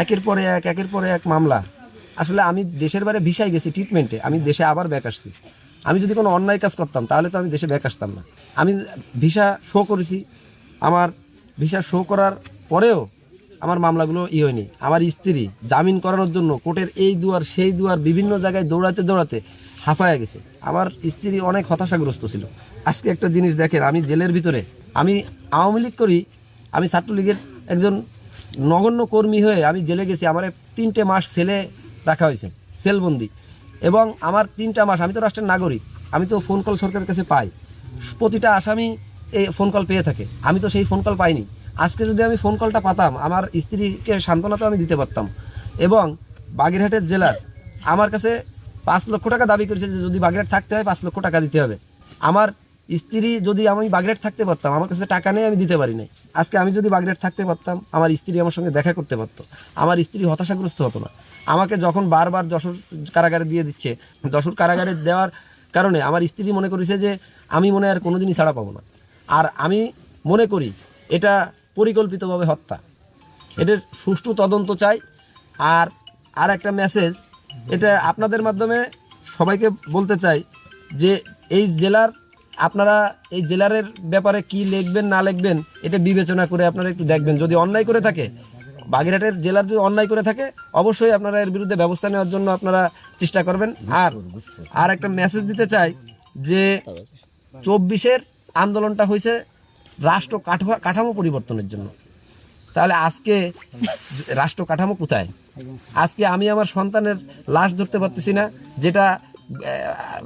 একের পরে এক, একের পরে এক মামলা। আসলে আমি দেশের বাইরে ভিসায় গেছি ট্রিটমেন্টে আমি দেশে আবার ব্যাক আসছি। আমি যদি কোনো অন্যায় কাজ করতাম, তাহলে তো আমি দেশে ব্যাক আসতাম না। আমি ভিসা শো করেছি। আমার ভিসা শো করার পরেও আমার মামলাগুলো ই হয়নি। আমার স্ত্রী জামিন করানোর জন্য কোর্টের এই দুয়ার, সেই দুয়ার, বিভিন্ন জায়গায় দৌড়াতে দৌড়াতে হাঁপায়া গেছে। আমার স্ত্রী অনেক হতাশাগ্রস্ত ছিল। আজকে একটা জিনিস দেখেন, আমি জেলের ভিতরে, আমি আওয়ামী লীগ করি, আমি ছাত্রলীগের একজন নগণ্য কর্মী হয়ে আমি জেলে গেছি। আমার তিনটে মাস ছেলে রাখা হয়েছে, সেলবন্দি। এবং আমার তিনটা মাস, আমি তো রাষ্ট্রের নাগরিক, আমি তো ফোন কল সরকারের কাছে পাই। প্রতিটা আসামি এই ফোন কল পেয়ে থাকে। আমি তো সেই ফোন কল পাইনি। আজকে যদি আমি ফোন কলটা পাতাম, আমার স্ত্রীকে সান্ত্বনা তো আমি দিতে পারতাম। এবং বাগেরহাটের জেলার আমার কাছে পাঁচ লক্ষ টাকা দাবি করেছে যে যদি বাগেরহাট থাকতে হয়, পাঁচ লক্ষ টাকা দিতে হবে। আমার স্ত্রী যদি আমি বাগরেট থাকতে পারতাম, আমার কাছে টাকা নেই, আমি দিতে পারি নাই। আজকে আমি যদি বাগরেট থাকতে পারতাম, আমার স্ত্রী আমার সঙ্গে দেখা করতে পারতো। আমার স্ত্রী হতাশাগ্রস্ত হতো না। আমাকে যখন বারবার যশোর কারাগারে দিয়ে দিচ্ছে, যশোর কারাগারে দেওয়ার কারণে আমার স্ত্রী মনে করেছে যে, আমি মনে আর কোনোদিনই ছাড়া পাবো না। আর আমি মনে করি, এটা পরিকল্পিতভাবে হত্যা। এটার সুষ্ঠু তদন্ত চাই। আর আর একটা মেসেজ এটা আপনাদের মাধ্যমে সবাইকে বলতে চাই যে, এই জেলার আপনারা এই জেলারের ব্যাপারে কি লিখবেন, না লিখবেন, এটা বিবেচনা করে আপনারা একটু দেখবেন। যদি অন্যায় করে থাকে, বাগেরহাটের জেলার যদি অন্যায় করে থাকে, অবশ্যই আপনারা এর বিরুদ্ধে ব্যবস্থা নেওয়ার জন্য আপনারা চেষ্টা করবেন। আর আর একটা মেসেজ দিতে চাই যে, চব্বিশের আন্দোলনটা হয়েছে রাষ্ট্র কাঠামো পরিবর্তনের জন্য। তাহলে আজকে রাষ্ট্র কাঠামো কোথায়? আজকে আমি আমার সন্তানের লাশ ধরতে পারতেছি না, যেটা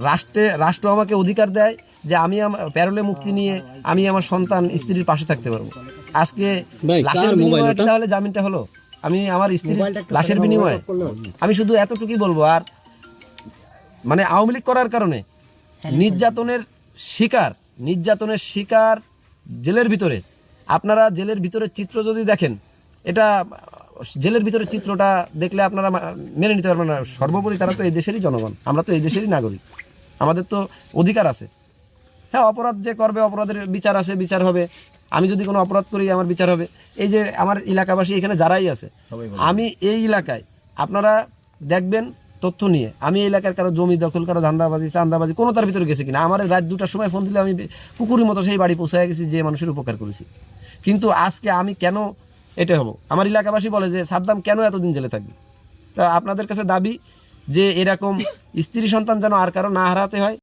রাষ্ট্রে, রাষ্ট্র আমাকে অধিকার দেয় যে আমি আমার প্যারোলে মুক্তি নিয়ে আমি আমার সন্তান স্ত্রীর পাশে থাকতে পারব। আজকে লাশের বিনিময়ে তাহলে জামিনটা হলো? আমি আমার স্ত্রীর লাশের বিনিময়ে। আমি শুধু এতটুকুই বলব আর মানে আওয়ামী লীগ করার কারণে নির্যাতনের শিকার নির্যাতনের শিকার জেলের ভিতরে। আপনারা জেলের ভিতরের চিত্র যদি দেখেন এটা জেলের ভিতরের চিত্রটা দেখলে আপনারা মা- মেনে নিতে পারবেন না। সর্বোপরি তারা তো এই দেশেরই জনগণ আমরা তো এই দেশেরই নাগরিক। আমাদের তো অধিকার আছে। হ্যাঁ অপরাধ যে করবে অপরাধের বিচার আছে বিচার হবে। আমি যদি কোনো অপরাধ করি আমার বিচার হবে। এই যে আমার এলাকাবাসী এখানে যারাই আছে আমি এই এলাকায় আপনারা দেখবেন তথ্য নিয়ে আমি এই এলাকার কারও জমি দখল কারও ধান্দাবাজি চান্দাবাজি কোনো তার ভিতরে গেছে কিনা। আমার রাত দুটার সময় ফোন দিলে আমি পুকুরের মতো সেই বাড়ি পৌঁছায় গেছি যে মানুষের উপকার করেছি। কিন্তু আজকে আমি কেন এটা হব? আমার এলাকাবাসী বলে যে সাদ্দাম কেন এতদিন জেলে থাকবে? তা আপনাদের কাছে দাবি যে এরকম স্ত্রী সন্তান যেন আর কারও না হারাতে হয়।